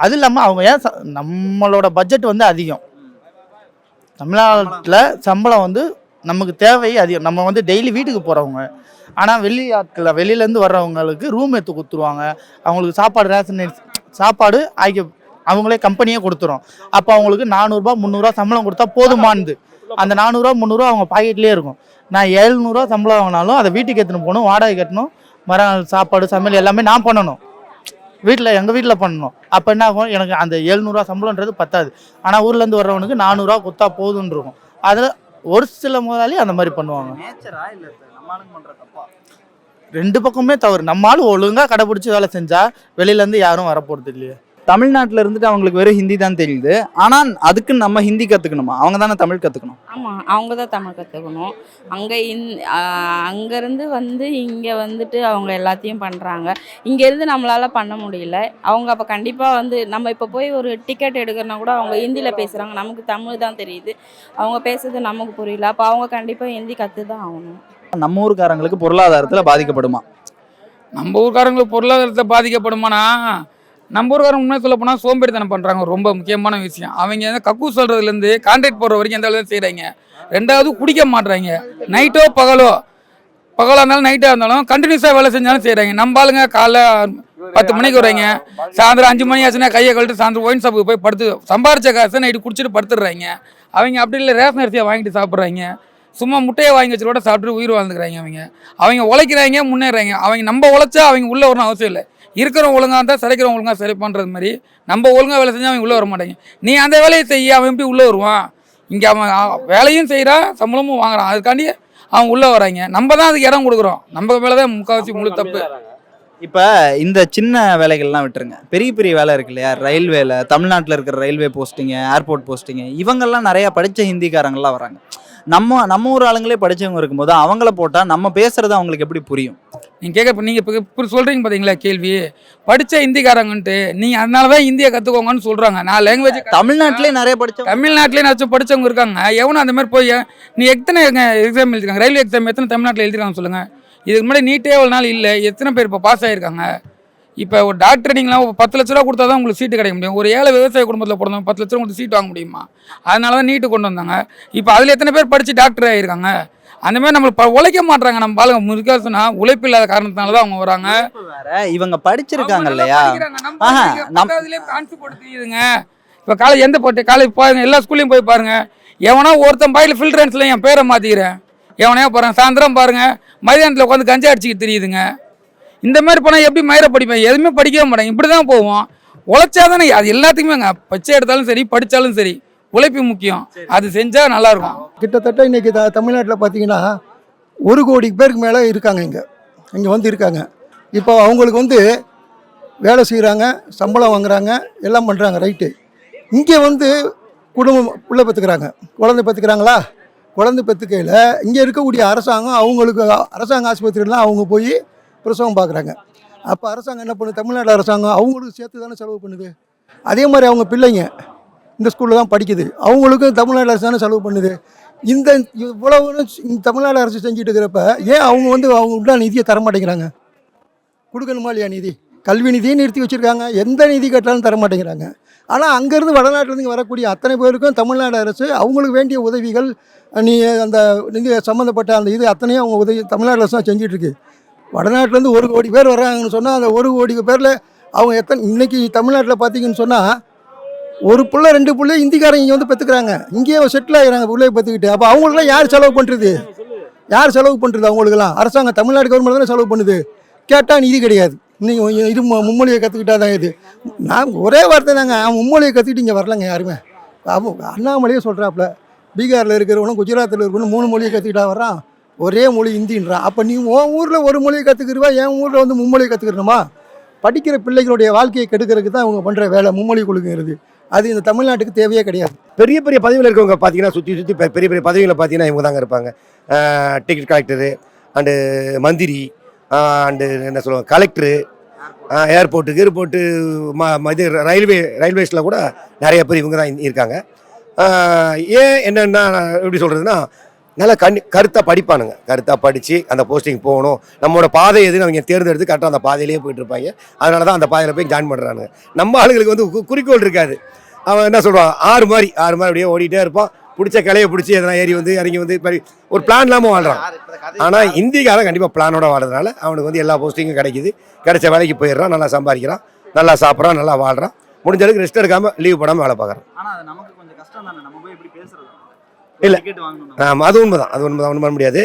அது இல்லாமல் அவங்க ஏன் ச- நம்மளோட பட்ஜெட் வந்து அதிகம். தமிழ்நாட்டில் சம்பளம் வந்து நமக்கு தேவை அதிகம். நம்ம வந்து டெய்லி வீட்டுக்கு போகிறவங்க ஆனால் வெளி வெளியிலேருந்து வர்றவங்களுக்கு ரூம் எடுத்து கொடுத்துருவாங்க. அவங்களுக்கு சாப்பாடு ரேஷன் சாப்பாடு ஆகிய அவங்களே கம்பெனியே கொடுத்துரும். அப்போ அவங்களுக்கு நானூறுரூபா முந்நூறுரூவா சம்பளம் கொடுத்தா போதுமானது. அந்த நானூறுரூவா முந்நூறுரூவா அவங்க பாக்கெட்லேயே இருக்கும். நான் எழுநூறுவா சம்பளம் வாங்கினாலும் அதை வீட்டுக்கு எடுத்துன்னு போகணும் வாடகை கட்டணும் மறுநாள் சாப்பாடு சமையல் எல்லாமே நான் பண்ணணும். வீட்டில் எங்கள் வீட்டில் பண்ணணும். அப்போ என்ன ஆகும்? எனக்கு அந்த எழுநூறுவா சம்பளம்ன்றது பத்தாது. ஆனால் ஊர்லேருந்து வர்றவனுக்கு நானூறுரூவா கொடுத்தா போதுன்னு இருக்கும். அதில் ஒரு சில முதலாளி அந்த மாதிரி பண்ணுவாங்க. ரெண்டு பக்கமே தவறு. நம்ம ஆள் ஒழுங்காக கடைப்பிடிச்சி வேலை செஞ்சால் வெளியிலேருந்து யாரும் வரப்போகிறது இல்லையே. தமிழ்நாட்டுல இருந்துட்டு அவங்களுக்கு வெறும் ஹிந்தி தான் தெரியுது. ஆனா அதுக்கு நம்ம ஹிந்தி கத்துக்கணுமா? அவங்க தானே தமிழ் கத்துக்கணும். ஆமாம் அவங்க தான் தமிழ் கற்றுக்கணும் அங்கே இன் அங்கேருந்து வந்து இங்கே வந்துட்டு அவங்க எல்லாத்தையும் பண்ணுறாங்க இங்கேருந்து நம்மளால் பண்ண முடியல. அவங்க அப்போ கண்டிப்பாக வந்து நம்ம இப்போ போய் ஒரு டிக்கெட் எடுக்கிறனா கூட அவங்க ஹிந்தியில் பேசுகிறாங்க நமக்கு தமிழ் தான் தெரியுது. அவங்க பேசுறது நமக்கு புரியல. அப்போ அவங்க கண்டிப்பாக ஹிந்தி கற்று தான் ஆகணும். நம்ம ஊருக்காரங்களுக்கு பொருளாதாரத்துல பாதிக்கப்படுமா? நம்ம ஊர்க்காரங்களுக்கு பொருளாதாரத்தை பாதிக்கப்படுமானா நம்ம ஊர்க்காரங்க உண்மையாக சொல்ல போனால் சோம்பேறித்தனம் பண்ணுறாங்க ரொம்ப முக்கியமான விஷயம். அவங்க கக்கு சொல்கிறதுலேருந்து கான்ட்ராக்ட் போடுற வரைக்கும் எந்த அளவுக்கு செய்கிறாங்க ரெண்டாவது குடிக்க மாட்றாங்க. நைட்டோ பகலோ பகலாக இருந்தாலும் நைட்டாக இருந்தாலும் கண்டினியூஸாக வேலை செஞ்சாலும் செய்கிறாங்க நம்ம ஆளுங்க காலைல பத்து மணிக்கு வர்றாங்க. சாயந்தரம் அஞ்சு மணி ஆச்சுன்னா கையை கழட்டு சாயந்தரம் ஒயின் ஷாப்புக்கு போய் படுத்து சம்பாரிச்ச காசு நைட்டு குடிச்சிட்டு படுத்துடுறாங்க. அவங்க அப்படி இல்லை ரேஷன் அரிசியை வாங்கிட்டு சாப்பிட்றாங்க. சும்மா முட்டையை வாங்கி வச்சு கூட சாப்பிட்டு உயிர் வாழ்ந்துக்கிறாங்க அவங்க. அவங்க உழைக்கிறாங்க முன்னேறாங்க. அவங்க நம்ம உழைச்சா அவங்க உள்ளே வரணும் அவசியம் இல்லை. இருக்கிறவங்க ஒழுங்காக இருந்தால் சிலைக்கிறவங்க ஒழுங்காக சிலைப்பான்றது மாதிரி. நம்ம ஒழுங்காக வேலை செஞ்சால் அவங்க உள்ளே வர மாட்டாங்க. நீ அந்த வேலையை செய்ய அவன் எப்படி உள்ளே வருவான்? இங்கே அவன் வேலையும் செய்கிறான் சம்பளமும் வாங்குறான். அதுக்காண்டி அவங்க உள்ளே வராங்க. நம்ம தான் அதுக்கு இடம் கொடுக்குறோம். நம்ம மேலே தான் முக்கால்வாசி முழு தப்பு. இப்ப இந்த சின்ன வேலைகள்லாம் விட்டுருங்க. பெரிய பெரிய வேலை இருக்கு இல்லையா? ரயில்வேல தமிழ்நாட்டில் இருக்கிற ரயில்வே போஸ்டிங்கு ஏர்போர்ட் போஸ்டிங்கு இவங்கெல்லாம் நிறைய படிச்ச ஹிந்திக்காரங்களாம் வராங்க. நம்ம நம்ம ஊர் ஆளுங்களே படிச்சவங்க இருக்கும்போது அவங்கள போட்டா நம்ம பேசுறது அவங்களுக்கு எப்படி புரியும்? நீங்கள் கேட்க நீங்கள் இப்போ இப்போ சொல்கிறீங்க பார்த்தீங்களா கேள்வி? படித்த ஹிந்திக்காரங்கன்ட்டு நீங்கள் அதனால தான் இந்தியை கற்றுக்கோங்கன்னு சொல்கிறாங்க நான் லாங்குவேஜ் தமிழ்நாட்டிலே நிறைய படிச்சவங்க தமிழ்நாட்டிலே நச்சு படிச்சவங்க இருக்காங்க. எவனும் அந்த மாதிரி போய் நீ எத்தனை எக்ஸாம் எழுதிருக்காங்க? ரயில்வே எக்ஸாம் எத்தனை தமிழ்நாட்டில் எழுதிருக்காங்க சொல்லுங்கள் இதுக்கு முன்னாடி நீட்டே எவ்வளோ நாள் இல்லை. எத்தனை பேர் இப்போ பாஸ் ஆகிருக்காங்க இப்போ ஒரு டாக்டர் நீங்களாம் ஒரு பத்து லட்ச ரூபா கொடுத்தா தான் உங்களுக்கு சீட்டு கிடைக்க முடியும். ஒரு ஏழை விவசாய குடும்பத்தில் பிறந்தவங்க பத்து லட்ச ரூபா கொடுத்து சீட் வாங்க முடியுமா? அதனால தான் நீட்டு கொண்டு வந்தாங்க. இப்போ அதில் எத்தனை பேர் படித்து டாக்டர் ஆகிருக்காங்க அந்த மாதிரி நம்மளுக்கு ப- உழைக்க மாட்றாங்க நம்ம ஆளுங்க. முழுக்காசுனா உழைப்பு இல்லாத காரணத்தினால தான் அவங்க வராங்க. வேற. இவங்க படிச்சிருக்காங்க இல்லையா? தெரியுதுங்க இப்போ காலேஜ் எந்த போட்டு காலேஜ் பாருங்க எல்லா ஸ்கூல்லையும் போய் பாருங்க. எவனோ ஒருத்தன் பாயில் ஃபில்ட்ரன்ஸில் என் பேரை மாற்றிக்கிறேன் எவனையோ பாருங்க. சாயந்தரம் பாருங்க. மைதானத்தில் உட்காந்து கஞ்சா அடிச்சுக்கிட்டு தெரியுதுங்க. இந்த மாதிரி போனால் எப்படி மயிரை படிப்பேன்? எதுவுமே படிக்கவே மாட்டாங்க இப்படி தான் போவோம். உழைச்சாதானே அது எல்லாத்துக்குமேங்க பச்சை எடுத்தாலும் சரி படித்தாலும் சரி உழைப்பு முக்கியம். அது செஞ்சால் நல்லா இருக்கும் கிட்டத்தட்ட இன்றைக்கி த தமிழ்நாட்டில் பார்த்தீங்கன்னா ஒரு கோடி பேருக்கு மேலே இருக்காங்க இங்கே. இங்கே வந்து இருக்காங்க. இப்போ அவங்களுக்கு வந்து வேலை செய்கிறாங்க சம்பளம் வாங்குறாங்க எல்லாம் பண்ணுறாங்க ரைட்டு. இங்கே வந்து குடும்பம் பிள்ளை பெற்றுக்கிறாங்க குழந்தை பெற்றுக்கிறாங்களா குழந்தை பெற்றுக்கையில் இங்கே இருக்கக்கூடிய அரசாங்கம் அவங்களுக்கு அரசாங்க ஆஸ்பத்திரியெலாம் அவங்க போய் பிரசவம் பார்க்குறாங்க. அப்போ அரசாங்கம் என்ன பண்ணுது? தமிழ்நாடு அரசாங்கம் அவங்களுக்கு சேர்த்து தானே செலவு பண்ணுது? அதே மாதிரி அவங்க பிள்ளைங்க இந்த ஸ்கூலில் தான் படிக்குது. அவங்களுக்கும் தமிழ்நாடு அரசு தானே செலவு பண்ணுது? இந்த இவ்வளவு தமிழ்நாடு அரசு செஞ்சுட்டு இருக்கிறப்ப ஏன் அவங்க வந்து அவங்க உண்டான நிதியை தர மாட்டேங்கிறாங்க? கொடுக்கணுமா இல்லையா நிதி? கல்வி நிதியும் நிறுத்தி வச்சுருக்காங்க. எந்த நிதி கேட்டாலும் தர மாட்டேங்கிறாங்க. ஆனால் அங்கேருந்து வடநாட்டிலேருந்து வரக்கூடிய அத்தனை பேருக்கும் தமிழ்நாடு அரசு அவங்களுக்கு வேண்டிய உதவிகள் நீ அந்த நீங்கள் சம்மந்தப்பட்ட அந்த இது அத்தனையும் அவங்க உதவி தமிழ்நாடு அரசு தான் செஞ்சிட்ருக்கு வடநாட்டிலேருந்து ஒரு கோடி பேர் வர்றாங்கன்னு சொன்னால் அந்த ஒரு கோடி பேரில் அவங்க எத்தனை இன்றைக்கி தமிழ்நாட்டில் பார்த்தீங்கன்னு சொன்னால் ஒரு பிள்ளை ரெண்டு பிள்ளை இந்திக்காரங்க இங்கே வந்து பெற்றுக்கிறாங்க இங்கேயே செட்டில் ஆகிறாங்க பிள்ளைய பெற்றுக்கிட்டு அப்போ அவங்களுக்குலாம் யார் செலவு பண்ணுறது யார் செலவு பண்ணுறது அவங்களுக்குலாம் அரசாங்கம் தமிழ்நாடு கவர்மெண்ட் தானே செலவு பண்ணுது. கேட்டால் நிதி கிடையாது. இன்றைக்கி இது மும்மொழியை கற்றுக்கிட்டா தான் இது. நான் ஒரே வார்த்தை தாங்க அவன் மும்மொழியை கற்றுக்கிட்டு இங்கே வரலங்க யாருமே. அவன் அண்ணாமலையே சொல்கிறாப்புல பீகாரில் இருக்கிறவனும் குஜராத்தில் இருக்கிறவனும் மூணு மொழியை கற்றுக்கிட்டா வர்றான். ஒரே மொழி ஹிந்தின்றான் அப்போ நீ உன் ஊரில் ஒரு மொழியை கற்றுக்கிறவா என் ஊரில் வந்து மும்மொழியை கற்றுக்கிறணுமா படிக்கிற பிள்ளைகளுடைய வாழ்க்கையை கெடுக்கிறதுக்கு தான் அவங்க பண்ணுற வேலை மும்மொழி கொடுங்கிறது அது இந்த தமிழ்நாட்டுக்கு தேவையே கிடையாது. பெரிய பெரிய பதவியில் இருக்கவங்க பார்த்தீங்கன்னா சுற்றி சுற்றி பெரிய பெரிய பதவியில் பார்த்தீங்கன்னா இவங்க தாங்க இருப்பாங்க. டிக்கெட் கலெக்டரு அண்டு மந்திரி அண்டு என்ன சொல்லுவாங்க கலெக்டரு ஏர்போர்ட்டு ஏர்போர்ட்டு ம இது ரயில்வே ரயில்வேஸில் கூட நிறைய பேர் இவங்க தான் இருக்காங்க. ஏன் என்னென்னா எப்படி சொல்கிறதுனா நல்லா கண் கருத்தாக படிப்பானுங்க. கருத்தாக படித்து அந்த போஸ்டிங் போகணும். நம்மளோட பாதை எதுன்னு அவங்க தேர்ந்தெடுத்து கரெக்டாக அந்த பாதையிலேயே போயிட்டு இருப்பாங்க. அதனால தான் அந்த பாதையில் போய் ஜாயின் பண்ணுறானுங்க நம்ம ஆளுங்களுக்கு வந்து கு- குறிக்கோள் இருக்காது. அவன் என்ன சொல்கிறான் ஆறு மாதிரி ஆறு மாதிரி அப்படியே ஓடிட்டே இருப்பான். பிடிச்ச கலையை பிடிச்சி எதனா ஏறி வந்து இறங்கி வந்து ஒரு பிளான் இல்லாமல் வாழ்கிறான் ஆனால் இந்திக்காரன் கண்டிப்பாக பிளானோட வாழ்றதுனால அவனுக்கு வந்து எல்லா போஸ்டிங்கும் கிடைக்குது. கிடைச்ச வேலைக்கு போயிடுறான் நல்லா சம்பாதிக்கிறான் நல்லா சாப்பிட்றான் நல்லா வாழ்கிறான் முடிஞ்ச அளவுக்கு ரெஸ்ட் எடுக்காமல் லீவ் போடாமல் வேலை பார்க்குறான். இல்ல. ஆமாம் அது உண்மைதான். அது உண்மைதான். ஒன்றும் பண்ண முடியாது.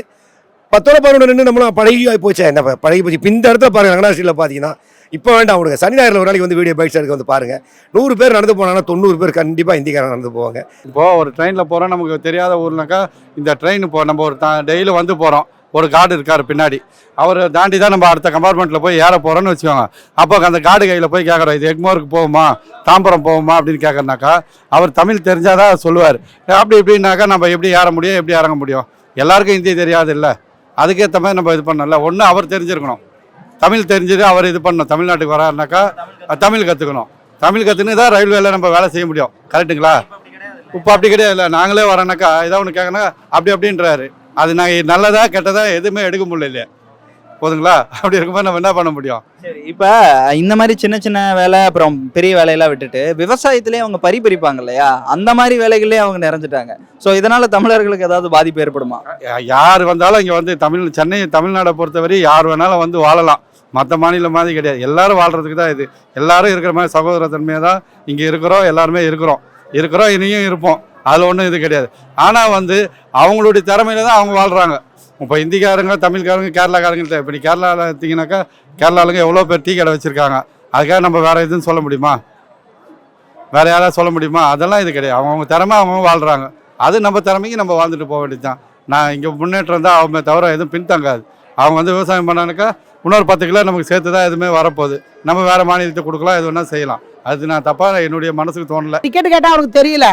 பத்தோட பதினொன்று நின்று நம்மளும் பழகி போச்சே. என்ன ப- பழகி போச்சு. இப்போ இந்த இடத்துல பாருங்க ரங்கநாசியில் பார்த்தீங்கன்னா இப்போ வேண்டாம் அவனுக்கு சனி ஞாயிறுல ஒரு நாளைக்கு வந்து வீடியோ பைக்ஸ் எடுக்க வந்து பாருங்க. நூறு பேர் நடந்து போனாங்கன்னா தொண்ணூறு பேர் கண்டிப்பாக இந்திக்காரன் நடந்து போவாங்க. இப்போ ஒரு ட்ரெயினில் போகிறோம் நமக்கு தெரியாத ஊர்னாக்கா இந்த ட்ரெயின் இப்போ நம்ம ஒரு டெய்லி வந்து போகிறோம் ஒரு கார்டு இருக்கார் பின்னாடி. அவர் தாண்டி தான் நம்ம அடுத்த கம்பார்ட்மெண்ட்டில் போய் ஏற போகிறோன்னு வச்சுக்கோங்க. அப்போ அந்த கார்டு கையில் போய் கேட்குறோம் இது எக்மோருக்கு போகுமா? தாம்பரம் போகுமா? அப்படின்னு கேட்குறனாக்கா அவர் தமிழ் தெரிஞ்சால் தான் சொல்லுவார். அப்படி இப்படின்னாக்கா நம்ம எப்படி ஏற முடியும் எப்படி இறங்க முடியும்? எல்லாருக்கும் ஹிந்தி தெரியாது இல்லை. அதுக்கேற்ற மாதிரி நம்ம இது பண்ணல ஒன்று அவர் தெரிஞ்சிருக்கணும். தமிழ் தெரிஞ்சது அவர் இது பண்ணணும். தமிழ்நாட்டுக்கு வராருனாக்கா தமிழ் கற்றுக்கணும் தமிழ் கற்றுன்னு தான் ரயில்வேல நம்ம வேலை செய்ய முடியும். கரெக்ட்டுங்களா இப்போ அப்படி கிடையாது இல்லை. நாங்களே வரோனாக்கா ஏதாவது ஒன்று கேட்கணும் அப்படி அப்படின்றாரு. அது நாங்கள் நல்லதா கெட்டதா எதுவுமே எடுக்க முடியல போதுங்களா? அப்படி இருக்கும்போது நம்ம என்ன பண்ண முடியும்? சரி இப்போ இந்த மாதிரி சின்ன சின்ன வேலை அப்புறம் பெரிய வேலையெல்லாம் விட்டுட்டு விவசாயத்திலே அவங்க பறி பறிப்பாங்க இல்லையா? அந்த மாதிரி வேலைகளே அவங்க நிறைஞ்சிட்டாங்க. ஸோ இதனால தமிழர்களுக்கு ஏதாவது பாதிப்பு ஏற்படுமா? யார் வந்தாலும் இங்கே வந்து தமிழ் சென்னை தமிழ்நாடை பொறுத்தவரை யார் வேணாலும் வந்து வாழலாம். மற்ற மாநிலம் மாதிரி கிடையாது. எல்லாரும் வாழ்றதுக்கு தான் இது. எல்லாரும் இருக்கிற மாதிரி சகோதரத்தன்மையாக தான் இங்கே இருக்கிறோம் எல்லாருமே இருக்கிறோம். இருக்கிறோம் இனியும் இருப்போம். அதில் ஒன்றும் இது கிடையாது. ஆனால் வந்து அவங்களுடைய திறமையில தான் அவங்க வாழ்கிறாங்க இப்போ இந்திக்காரங்க தமிழ்காரங்க கேரளாக்காரங்கள்ட்ட இப்போ நீ கேரளாவில் எடுத்தீங்கன்னாக்கா கேரளாலுங்க எவ்வளோ பேர் டீ கடை வச்சுருக்காங்க. அதுக்காக நம்ம வேறு எதுவும் சொல்ல முடியுமா? வேறு யாராவது சொல்ல முடியுமா? அதெல்லாம் இது கிடையாது. அவங்கவுங்க திறமை அவங்கவுங்க வாழ்கிறாங்க அது நம்ம திறமைக்கு நம்ம வாழ்ந்துட்டு போக வேண்டியது தான் நான் இங்கே முன்னேற்றம் தான் அவங்க தவிர எதுவும் பின்தங்காது. அவங்க வந்து விவசாயம் பண்ணானாக்கா இன்னொரு பத்து கிலோ நமக்கு சேர்த்து தான் எதுவுமே வரப்போகுது. நம்ம வேறு மாநிலத்தை கொடுக்கலாம் எது வேணால் செய்யலாம். அது நான் தப்பாக என்னுடைய மனசுக்கு தோணல. டிக்கெட் கேட்டால் அவனுக்கு தெரியல.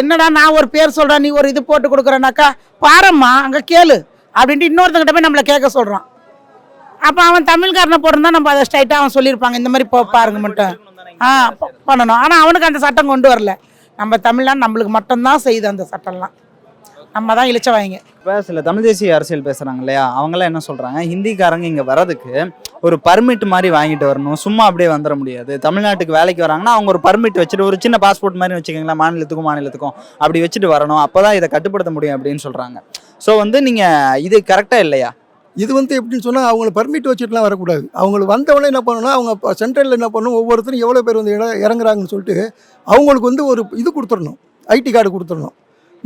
என்னடா நான் ஒரு பேர் சொல்கிறேன் நீ ஒரு இது போட்டு கொடுக்குறேனாக்கா? பாரம்மா அங்கே கேளு. அப்படின்ட்டு இன்னொருத்தங்கிட்ட போய் நம்மளை கேட்க சொல்கிறான் அப்போ அவன் தமிழ்காரனை போட்டிருந்தா நம்ம அதை ஸ்ட்ரைட்டாக அவன் சொல்லியிருப்பாங்க. இந்த மாதிரி போ பாருங்க மட்டும். ஆ பண்ணணும். ஆனால் அவனுக்கு அந்த சட்டம் கொண்டு வரல. நம்ம தமிழ்நாடு நம்மளுக்கு மட்டும்தான் செய்யுது அந்த சட்டம்லாம். நம்ம தான் இழிச்ச வாங்க இப்போ சில தமிழ் தேசிய அரசியல் பேசுகிறாங்க இல்லையா? அவங்களாம் என்ன சொல்கிறாங்க ஹிந்திக்காரங்க இங்கே வரதுக்கு ஒரு பர்மிட் மாதிரி வாங்கிட்டு வரணும். சும்மா அப்படியே வந்துட முடியாது. தமிழ்நாட்டுக்கு வேலைக்கு வராங்கன்னா அவங்க ஒரு பர்மிட் வச்சுட்டு ஒரு சின்ன பாஸ்போர்ட் மாதிரி வச்சுக்கோங்களேன். மாநிலத்துக்கும் மாநிலத்துக்கும். அப்படி வச்சுட்டு வரணும். அப்போ தான் இதை கட்டுப்படுத்த முடியும் அப்படின்னு சொல்கிறாங்க ஸோ வந்து நீங்கள் இது கரெக்டாக இல்லையா? இது வந்து எப்படின்னு சொன்னால் அவங்கள பர்மிட் வச்சுட்டுலாம் வரக்கூடாது. அவங்களுக்கு வந்தவொடனே என்ன பண்ணணும்னா அவங்க சென்ட்ரலில் என்ன பண்ணணும்? ஒவ்வொருத்தரும் எவ்வளோ பேர் வந்து இறங்குறாங்கன்னு சொல்லிட்டு அவங்களுக்கு வந்து ஒரு இது கொடுத்துடணும். ஐடி கார்டு கொடுத்துடணும்.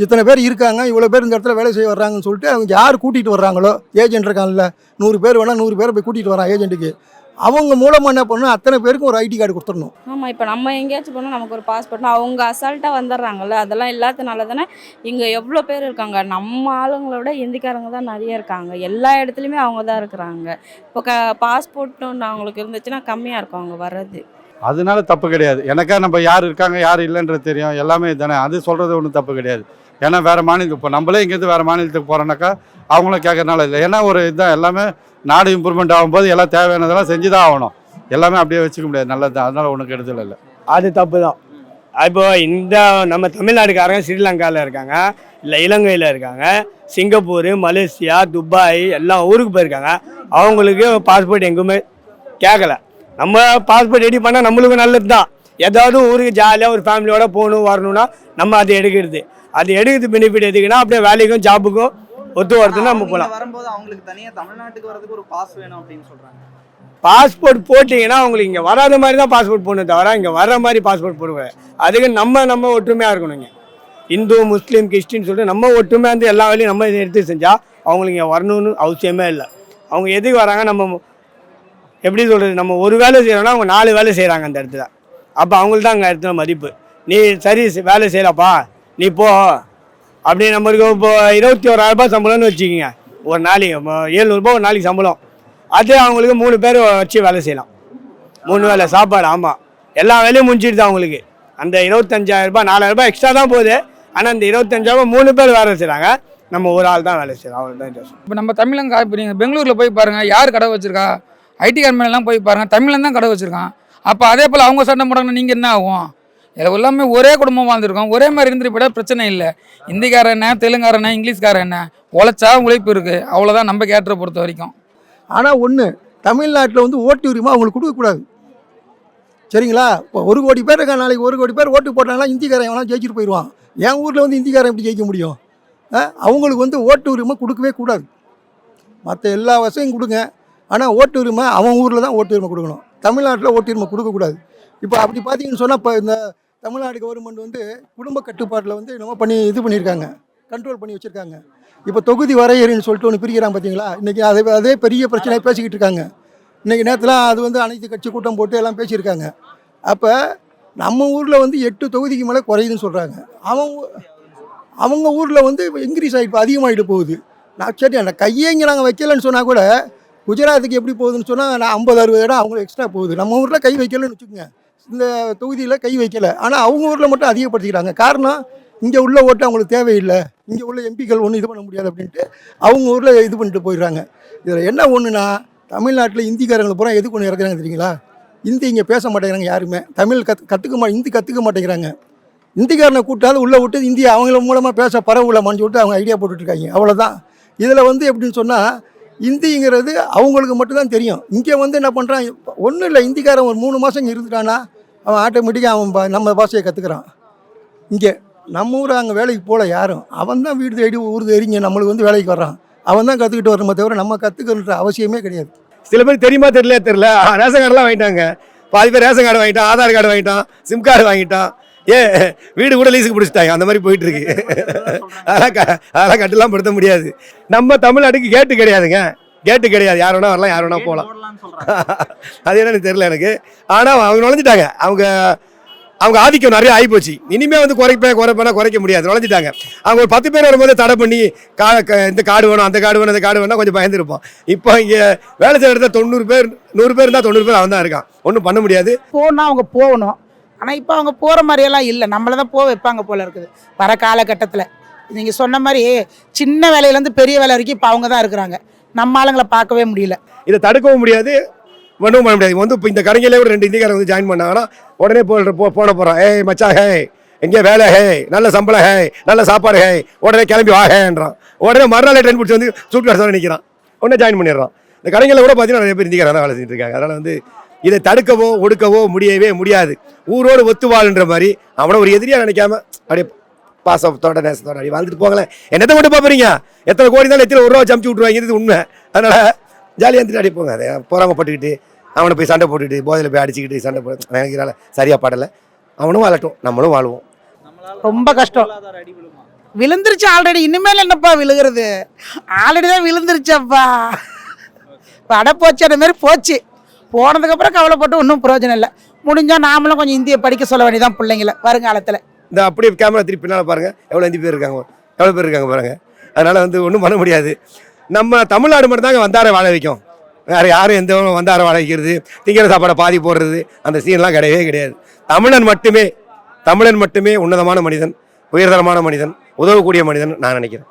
இத்தனை பேர் இருக்காங்க இவ்வளோ பேர் இந்த இடத்துல வேலை செய்ய வர்றாங்கன்னு சொல்லிட்டு அவங்க யார் கூட்டிகிட்டு வர்றாங்களோ? ஏஜென்ட் இருக்காங்கல்ல. நூறு பேர் வேணால் நூறு பேரை போய் கூட்டிகிட்டு வரான் ஏஜென்ட்டுக்கு அவங்க மூலமாக என்ன பண்ணணும்? அத்தனை பேருக்கும் ஒரு ஐடி கார்டு கொடுத்துடணும். ஆமாம் இப்போ நம்ம எங்கேயாச்சும் போனால் நமக்கு ஒரு பாஸ்போர்ட்னா அவங்க அசால்ட்டாக வந்துடுறாங்கல்ல அதெல்லாம் இல்லாதனால தானே இங்கே எவ்வளோ பேர் இருக்காங்க? நம்ம ஆளுங்களோட இந்திக்காரங்க தான் நிறைய இருக்காங்க. எல்லா இடத்துலையுமே அவங்க தான் இருக்கிறாங்க. இப்போ க பாஸ்போர்ட்னு அவங்களுக்கு இருந்துச்சுன்னா கம்மியாக இருக்கும் அவங்க வர்றது. அதனால தப்பு கிடையாது. எனக்கா நம்ம யார் இருக்காங்க யார் இல்லைன்றது தெரியும். எல்லாமே தானே அது சொல்கிறது ஒன்றும் தப்பு கிடையாது. ஏன்னா வேறு மாநிலத்துக்கு இப்போ நம்மளே இங்கேருந்து வேறு மாநிலத்துக்கு போகிறோன்னாக்கா அவங்களும் கேட்கறனால இல்லை. ஏன்னா ஒரு இதுதான் எல்லாமே நாடு இம்ப்ரூவ்மெண்ட் ஆகும்போது எல்லாம் தேவையானதெல்லாம் செஞ்சு தான் ஆகணும். எல்லாமே அப்படியே வச்சுக்க முடியாது. நல்லது தான். அதனால் ஒன்றும் கெடுதல் இல்லை. அது தப்பு தான் இப்போ இந்த நம்ம தமிழ்நாடுக்காரங்க ஸ்ரீலங்காவில் இருக்காங்க இல்லை இலங்கையில் இருக்காங்க சிங்கப்பூர் மலேசியா துபாய் எல்லாம் ஊருக்கு போயிருக்காங்க. அவங்களுக்கு பாஸ்போர்ட் எங்குமே கேட்கல நம்ம பாஸ்போர்ட் ரெடி பண்ணால் நம்மளுக்கு நல்லது தான் ஏதாவது ஊருக்கு ஜாலியாக ஒரு ஃபேமிலியோட போகணும் வரணும்னா நம்ம அதை எடுக்கிறது. அது எடுக்கிறது பெனிஃபிட் எதுக்குன்னா அப்படியே வேலைக்கும் ஜாபுக்கும் ஒத்து வரதுன்னா நம்ம போகலாம். வரும்போது அவங்களுக்கு தனியாக தமிழ்நாட்டுக்கு வரதுக்கு ஒரு பாஸ் வேணும் அப்படின்னு சொல்கிறாங்க பாஸ்போர்ட் போட்டிங்கன்னா அவங்களுக்கு இங்கே வராத மாதிரி தான் பாஸ்போர்ட் போடணும் தவிர இங்கே வர்ற மாதிரி பாஸ்போர்ட் போடுவாங்க அதுக்கு நம்ம நம்ம ஒற்றுமையாக இருக்கணும் இங்கே இந்து முஸ்லீம் கிறிஸ்டின் சொல்லிட்டு நம்ம ஒற்றுமையாக இருந்து எல்லா வேலையும் நம்ம இதை எடுத்து செஞ்சால் அவங்களுக்கு இங்கே வரணும்னு அவசியமே இல்லை. அவங்க எதுக்கு வராங்க நம்ம எப்படி சொல்கிறது நம்ம ஒரு வேலை செய்கிறோம்னா அவங்க நாலு வேலை செய்கிறாங்க அந்த இடத்துல. அப்போ அவங்களுக்கு தான் அங்கே இடத்துல மதிப்பு. நீ சரி வேலை செய்யலப்பா. நீ போ. அப்படி நம்மளுக்கு இப்போ இருபத்தி ஓராயிரரூபா சம்பளம்னு வச்சுக்கோங்க. ஒரு நாளைக்கு ஏழ்நூறுபா ஒரு நாளைக்கு சம்பளம். அதே அவங்களுக்கு மூணு பேர் வச்சு வேலை செய்யலாம். மூணு வேலை சாப்பாடு ஆமாம் எல்லா வேலையும் முடிஞ்சிடுது அவங்களுக்கு. அந்த இருபத்தஞ்சாயிரரூபா ரூபாய் எக்ஸ்ட்ரா தான் போகுது. ஆனால் அந்த இருபத்தஞ்சாயிரரூபா மூணு பேர் வேலை செய்கிறாங்க நம்ம ஒரு ஆள் தான் வேலை செய்யலாம் அவ்வளோ தான் இப்போ நம்ம தமிழங்க இப்போ நீங்கள் பெங்களூரில் போய் பாருங்கள் யார் கடை வச்சுருக்கா? ஐடி கம்பெனிலாம் போய் பாருங்கள் தமிழன் தான் கடை வச்சுருக்கான். அப்போ அதே போல் அவங்க சண்டை போடணும் நீங்கள் என்ன ஆகும்? எல்லாமே ஒரே குடும்பம் வாழ்ந்துருக்கோம். ஒரே மாதிரி இருந்துட்டு பிரச்சனை இல்லை. ஹிந்திக்காரன் என்ன தெலுங்காரன் என்ன இங்கிலீஷ்காரன் என்ன உழைச்சா உழைப்பு இருக்குது அவ்வளோதான் நம்ம கேட்டரை பொறுத்த வரைக்கும். ஆனால் ஒன்று தமிழ்நாட்டில் வந்து ஓட்டு உரிமை அவங்களுக்கு கொடுக்கக்கூடாது சரிங்களா? இப்போ ஒரு கோடி பேர் இருக்கா நாளைக்கு ஒரு கோடி பேர் ஓட்டு போட்டாங்கன்னா இந்திக்காரன் எவனா ஜெயிச்சுட்டு போயிடுவான். என் ஊரில் வந்து இந்திக்காரன் எப்படி ஜெயிக்க முடியும்? அவங்களுக்கு வந்து ஓட்டு உரிமை கொடுக்கவே கூடாது. மற்ற எல்லா வசதியும் கொடுங்க. ஆனால் ஓட்டு உரிமை அவன் ஊரில் தான் ஓட்டு உரிமை கொடுக்கணும். தமிழ்நாட்டில் ஓட்டு உரிமை கொடுக்கக்கூடாது இப்போ அப்படி பார்த்தீங்கன்னு சொன்னால் இப்போ இந்த தமிழ்நாடு கவர்மெண்ட் வந்து குடும்ப கட்டுப்பாட்டில் வந்து என்னமோ பண்ணி இது பண்ணியிருக்காங்க. கண்ட்ரோல் பண்ணி வச்சுருக்காங்க. இப்போ தொகுதி வரையறைன்னு சொல்லிட்டு ஒன்று பிரிக்கிறாங்க பார்த்தீங்களா இன்றைக்கி அதே அதே பெரிய பிரச்சனையாக பேசிக்கிட்டு இருக்காங்க. இன்றைக்கி நேரத்தில் அது வந்து அனைத்து கட்சி கூட்டம் போட்டு எல்லாம் பேசியிருக்காங்க. அப்போ நம்ம ஊரில் வந்து எட்டு தொகுதிக்கு மேலே குறையுதுன்னு சொல்கிறாங்க அவன் அவங்க ஊரில் வந்து இன்க்ரீஸ் ஆகிட்டு அதிகமாகிட்டு போகுது. நான் சரி அந்த கையே இங்கே நாங்கள் வைக்கலன்னு சொன்னால் கூட குஜராத்துக்கு எப்படி போகுதுன்னு சொன்னால் நான் ஐம்பது அறுபது இடம் அவங்களுக்கு எக்ஸ்ட்ரா போகுது. நம்ம ஊரில் கை வைக்கலன்னு வச்சுக்கோங்க. இந்த தொகுதியில் கை வைக்கலை. ஆனால் அவங்க ஊரில் மட்டும் அதிகப்படுத்திக்கிறாங்க. காரணம் இங்கே உள்ள ஓட்டு அவங்களுக்கு தேவையில்லை. இங்கே உள்ள எம்பிக்கள் ஒன்றும் இது பண்ண முடியாது அப்படின்ட்டு அவங்க ஊரில் இது பண்ணிட்டு போயிடுறாங்க. இதில் என்ன ஒன்றுனா தமிழ்நாட்டில் இந்திக்காரங்களை பூரா எதுக்கு ஒன்று இறக்குறாங்க தெரியுங்களா? இந்தி இங்கே பேச மாட்டேங்கிறாங்க யாருமே. தமிழ் கத் கற்றுக்க மா இந்தி கற்றுக்க மாட்டேங்கிறாங்க. இந்திக்காரனை கூட்டாது உள்ளே விட்டு இந்தியா அவங்கள மூலமாக பேச பரவலாமான்னு சொல்லிட்டு அவங்க ஐடியா போட்டுட்ருக்காங்க அவ்வளோதான் இதில் வந்து எப்படின்னு சொன்னால் இந்திங்கிறது அவங்களுக்கு மட்டும்தான் தெரியும். இங்கே வந்து என்ன பண்ணுறான் ஒன்றும் இல்லை இந்திக்காரன் ஒரு மூணு மாதம் இங்கே இருந்துட்டானா அவன் ஆட்டோமேட்டிக்காக அவன் நம்ம பாஷையை கற்றுக்குறான் இங்கே நம்ம ஊர் அங்கே வேலைக்கு போகல யாரும். அவன் தான் வீடு தேடி ஊர் தேடிங்க நம்மளுக்கு வந்து வேலைக்கு வர்றான். அவன் தான் கற்றுக்கிட்டு வரணுமே தவிர நம்ம கற்றுக்கணுன்ற அவசியமே கிடையாது. சில பேர் தெரியுமா தெரியல தெரியல. ஆ, ரேஷன் கார்டெலாம் வாங்கிட்டாங்க. பாதி பேர் ரேஷன் கார்டு வாங்கிட்டான் ஆதார் கார்டு வாங்கிட்டான் சிம் கார்டு வாங்கிட்டான். ஏ வீடு கூட லீஸுக்கு பிடிச்சிட்டாங்க. அந்த மாதிரி போயிட்டு இருக்கு அதெல்லாம் அதெல்லாம் கட்டுலாம் படுத்த முடியாது. நம்ம தமிழ்நாட்டுக்கு கேட்டு கிடையாதுங்க. கேட்டு கிடையாது. யார் வேணா வரலாம் யார் வேணா போகலாம். அது என்னன்னு தெரியல எனக்கு. ஆனால் அவங்க நுழைஞ்சிட்டாங்க. அவங்க அவங்க ஆதிக்கம் நிறைய ஆகிப்போச்சு இனிமே வந்து குறைப்பேன் குறைப்பேனா குறைக்க முடியாது. நுழைஞ்சிட்டாங்க. அவங்க ஒரு பத்து பேர் வரும்போது தடை பண்ணி கா இந்த கார்டு வேணும் அந்த கார்டு வேணும் இந்த கார்டு வேணும் கொஞ்சம் பயந்துருப்போம். இப்போ இங்கே வேலை செய்கிற இடத்துல தொண்ணூறு பேர் நூறு பேர் இருந்தால் தொண்ணூறு பேர் அவன் தான் இருக்கான். ஒன்றும் பண்ண முடியாது. போனால் அவங்க போகணும். ஆனால் இப்போ அவங்க போகிற மாதிரியெல்லாம் இல்லை. நம்மளை தான் போக வைப்பாங்க போல் இருக்குது. வர காலகட்டத்தில். நீங்கள் சொன்ன மாதிரி சின்ன வேலையிலேருந்து பெரிய வேலை வரைக்கும் இப்போ அவங்க தான் இருக்கிறாங்க. நம்ம ஆளுங்களை பார்க்கவே முடியல. இதை தடுக்கவும் முடியாது ஒன்றும் பண்ண முடியாது. வந்து இப்போ இந்த கடைங்களே ஒரு ரெண்டு இந்தியக்காரங்க வந்து ஜாயின் பண்ணாங்கன்னா உடனே போ போ போட போகிறோம் ஏய் மச்சா ஹே எங்கே வேலை ஹே நல்ல சம்பளம் ஹே நல்ல சாப்பாடு ஹே உடனே கிளம்பி வா ஹேன்றான். உடனே மறுநாள் ட்ரெயின் பிடிச்சி வந்து சூட் காசோட நிற்கிறான் உடனே ஜாயின் பண்ணிடுறான். இந்த கடைகளில் கூட பார்த்தீங்கன்னா நிறைய பேர் இந்திக்காரங்க வேலை செஞ்சுட்டு இருக்காங்க. அதனால் வந்து இதை தடுக்கவோ ஒடுக்கவோ முடியவே முடியாது. ஊரோடு ஒத்து வாழ்ன்ற மாதிரி அவனை ஒரு எதிரியாக நினைக்காம அப்படியே பாசத்தோட நேசத்தோட அப்படி வாழ்ந்துட்டு போங்களேன். என்னத்தை மட்டும் பார்ப்பீங்க எத்தனை கோடி தான் எத்தனை ஒரு ரூபா சமைச்சு விட்ருவாங்க இது உண்மை. அதனால் ஜாலியாக இருந்துட்டு அடி போங்க. அதை பொறாமப்பட்டுக்கிட்டு அவனை போய் சண்டை போட்டுட்டு போதையில் போய் அடிச்சுக்கிட்டு சண்டை போட்டு நினைக்கிறால சரியாக பாடலை. அவனும் வாழட்டும் நம்மளும் வாழ்வோம். ரொம்ப கஷ்டம். விழுந்துருச்சு ஆல்ரெடி இனிமேல் என்னப்பா விழுகிறது? ஆல்ரெடி தான் விழுந்துருச்சப்பா வடை போச்சு அந்த மாதிரி போச்சு. போனதுக்கப்புறம் கவலைப்பட்டு ஒன்றும் பிரயோஜனம் இல்லை. முடிஞ்சால் நாமளும் கொஞ்சம் இந்தியை படிக்க சொல்ல வேண்டியதான் பிள்ளைங்கள வருங்காலத்தில். இந்த அப்படியே கேமரா திருப்பி பின்னால் பாருங்கள் எவ்வளோ இந்தி பேர் இருக்காங்க எவ்வளோ பேர் இருக்காங்க பாருங்கள் அதனால் வந்து ஒன்றும் பண்ண முடியாது. நம்ம தமிழ்நாடு மட்டும் தாங்க வந்தார வாழ வைக்கும். வேறு யாரும் எந்த வந்தார வாழ வைக்கிறது திங்கிற சாப்பாடை பாதி போடுறது அந்த சீன்லாம் கிடையவே கிடையாது. தமிழன் மட்டுமே தமிழன் மட்டுமே உன்னதமான மனிதன் உயர்தரமான மனிதன் உதவக்கூடிய மனிதன் நான் நினைக்கிறேன்.